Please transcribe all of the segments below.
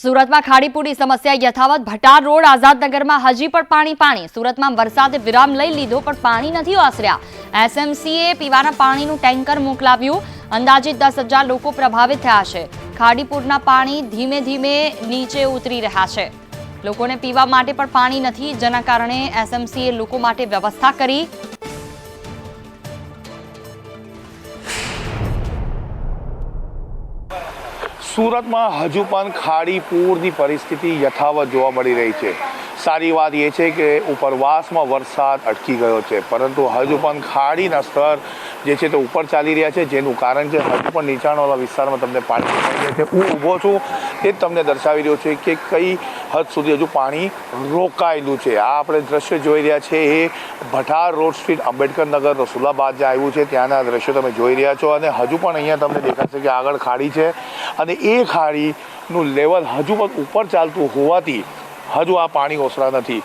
સુરતમાં ખાડીપુરની સમસ્યા યથાવત. ભટાર રોડ આઝાદનગરમાં હજી પણ પાણી પાણી. સુરતમાં વરસાદે વિરામ લઈ લીધો, પણ પાણી નથી ઓસર્યા એસએમસીએ પીવાના પાણીનું ટેન્કર મોકલાવ્યું. અંદાજિત દસ હજાર લોકો પ્રભાવિત થયા છે. ખાડીપુરના પાણી ધીમે ધીમે નીચે ઉતરી રહ્યા છે. લોકોને પીવા માટે પણ પાણી નથી, જેના કારણે એસએમસીએ લોકો માટે વ્યવસ્થા કરી સુરતમાં હજુ પણ ખાડી પૂરની પરિસ્થિતિ યથાવત જોવા મળી રહી છે. સારી વાત એ છે કે ઉપરવાસમાં વરસાદ અટકી ગયો છે, પરંતુ હજુ પણ ખાડીના સ્તર જે છે તે ઉપર ચાલી રહ્યા છે, જેનું કારણ છે હજુ પણ નીચાણવાળા વિસ્તારમાં તમને પાણી રહ્યા છે. હું ઊભો છું તે જ તમને દર્શાવી રહ્યો છે કે કઈ હદ સુધી હજુ પાણી રોકાયેલું છે. આ આપણે દ્રશ્ય જોઈ રહ્યા છે એ ભટાર રોડ સ્ટ્રીટ આંબેડકર નગર રસુલાબાદ જે આવ્યું છે, ત્યાંના દ્રશ્યો તમે જોઈ રહ્યા છો અને હજુ પણ અહીંયા તમને દેખાશે કે આગળ ખાડી છે. અને એ ખાડીનું લેવલ હજુ પણ ઉપર ચાલતું હોવાથી હજુ આ પાણી ઓસરા નથી.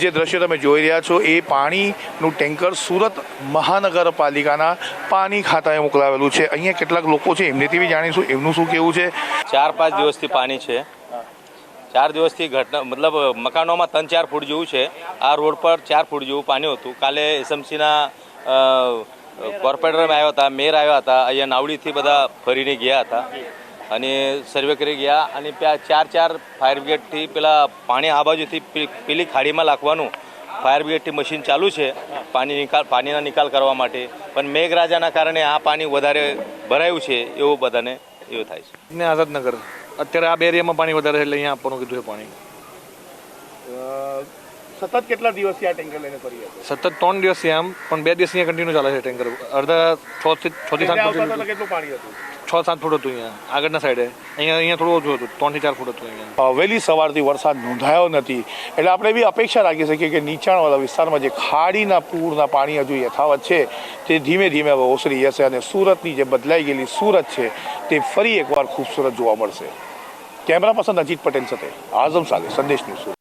જે દ્રશ્ય તમે જોઈ રહ્યા છો, એ પાણીનું ટેન્કર સુરત મહાનગરપાલિકાના પાણી ખાતાએ મોકલાવેલું છે. અહીંયા કેટલાક લોકો છે એમનેથી બી જાણીશું, એમનું શું કેવું છે? ચાર પાંચ દિવસથી પાણી છે. ચાર દિવસથી ઘટના, મતલબ મકાનોમાં ત્રણ ચાર ફૂટ જેવું છે. આ રોડ પર ચાર ફૂટ જેવું પાણી હતું. કાલે એસએમસીના કોર્પોરેટર આવ્યા હતા, મેયર આવ્યા હતા. અહીંયા નાવડીથી બધા ફરીને ગયા હતા. અને સર્વે કરી ગયા અને ત્યાં ચાર ચાર ફાયર બ્રિગેડથી પેલા પાણી આ બાજુથી પેલી ખાડીમાં નાખવાનું ફાયર બ્રિગેડથી મશીન ચાલુ છે પાણી નિકાલ પાણીના નિકાલ કરવા માટે. પણ મેઘરાજાના કારણે આ પાણી વધારે ભરાયું છે એવું બધાને એવું થાય છે. ને આઝાદનગર. અત્યારે આ બે એરિયામાં પાણી વધારે એટલે અહીંયા આપવાનું કીધું છે પાણી. સતત કેટલા દિવસથી આ ટેન્કર લઈને ફરી સતત ત્રણ દિવસથી આમ પણ બે દિવસ અહીંયા કન્ટિન્યુ ચાલે છે ટેન્કર. અડધા છ થી છ થી સાત ફૂટ કેટલું પાણી હતું? છ સાત ફૂટ હતું અહીંયા આગળના સાઈડે અહીંયા અહીંયા થોડું ઓછું હતું ત્રણથી ચાર ફૂટ હતું અહીંયા. વહેલી સવારથી વરસાદ નોંધાયો નથી. એટલે આપણે એવી અપેક્ષા રાખી શકીએ કે નીચાણવાળા વિસ્તારમાં જે ખાડીના પૂરના પાણી હજુ યથાવત છે તે ધીમે ધીમે હવે ઓસરી જશે અને સુરતની જે બદલાઈ ગયેલી સુરત છે તે ફરી એકવાર ખૂબસૂરત જોવા મળશે. કેમેરા પર્સન અજીત પટેલ સાથે આઝમ સાગે સંદેશ ન્યૂઝ સુરત.